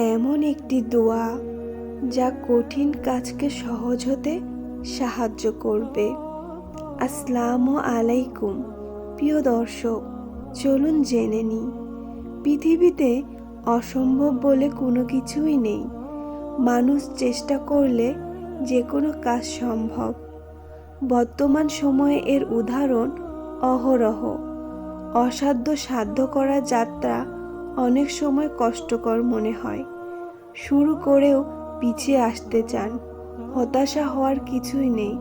এমন একটি দোয়া যা কঠিন কাজকে সহজ হতে সাহায্য করবে। আসসালামু আলাইকুম। প্রিয় দর্শক, চলুন জেনে নিই, পৃথিবীতে অসম্ভব বলে কোনো কিছুই নেই। মানুষ চেষ্টা করলে যে কোনো কাজ সম্ভব। বর্তমান সময়ে এর উদাহরণ অহরহ। অসাধ্য সাধ্য করা যাত্রা অনেক সময় কষ্টকর মনে হয়। শুরু করেও পিছিয়ে আসতে চান। হতাশা হওয়ার কিছুই নেই।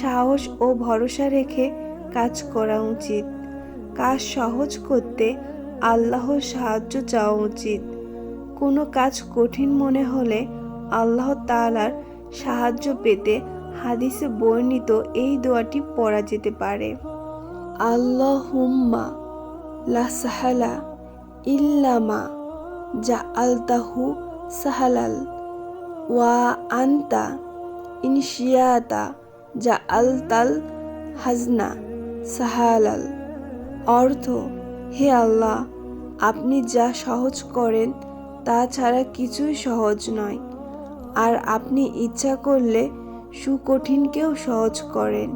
সাহস ও ভরসা রেখে কাজ করা উচিত। কাজ সহজ করতে আল্লাহর সাহায্য চাওয়া উচিত। কোনো কাজ কঠিন মনে হলে আল্লাহ তালার সাহায্য পেতে হাদিসে বর্ণিত এই দোয়াটি পড়া যেতে পারে। আল্লাহুম্মা লা সাহালা ইল্লামা যা আলতাহু সাহালাল ওয়া আন্তা ইনশিয়াতা যা আলতাল হাজনা সাহালাল। অর্থ, হে আল্লাহ, আপনি যা সহজ করেন তা ছাড়া কিছুই সহজ নয়। আর আপনি ইচ্ছা করলে সুকঠিনকেও সহজ করেন।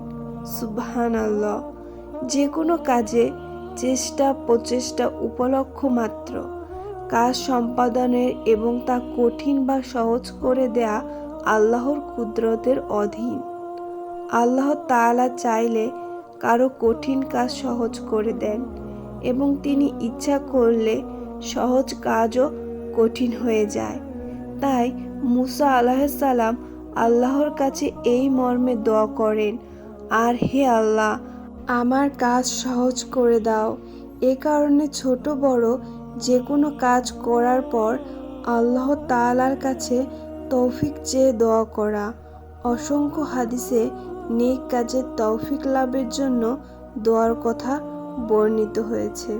সুবহান আল্লাহ যে কোনো কাজে চেষ্টা প্রচেষ্টা উপলক্ষ মাত্র। কাজ সম্পাদনের এবং তা কঠিন বা সহজ করে দেয়া আল্লাহর কুদরতের অধীন। আল্লাহ তাআলা চাইলে কারও কঠিন কাজ সহজ করে দেন এবং তিনি ইচ্ছা করলে সহজ কাজও কঠিন হয়ে যায়। তাই মুসা আলাহিসাল্লাম আল্লাহর কাছে এই মর্মে দোয়া করেন, আর হে আল্লাহ আমার কাজ সহজ করে দাও। এ কারণে ছোট বড় যে কোনো কাজ করার পর আল্লাহ তাআলার কাছে তৌফিক চেয়ে দোয়া করা। অসংখ্য হাদিসে নেক কাজের তৌফিক লাভের জন্য দোয়ার কথা বর্ণিত হয়েছে।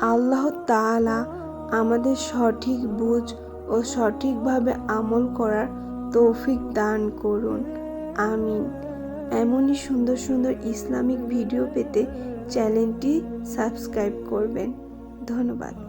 আল্লাহ তাআলা আমাদের সঠিক বুঝ ও সঠিকভাবে আমল করার তৌফিক দান করুন। আমিন। এমনই সুন্দর সুন্দর ইসলামিক ভিডিও পেতে চ্যানেলটি সাবস্ক্রাইব করবেন। ধন্যবাদ।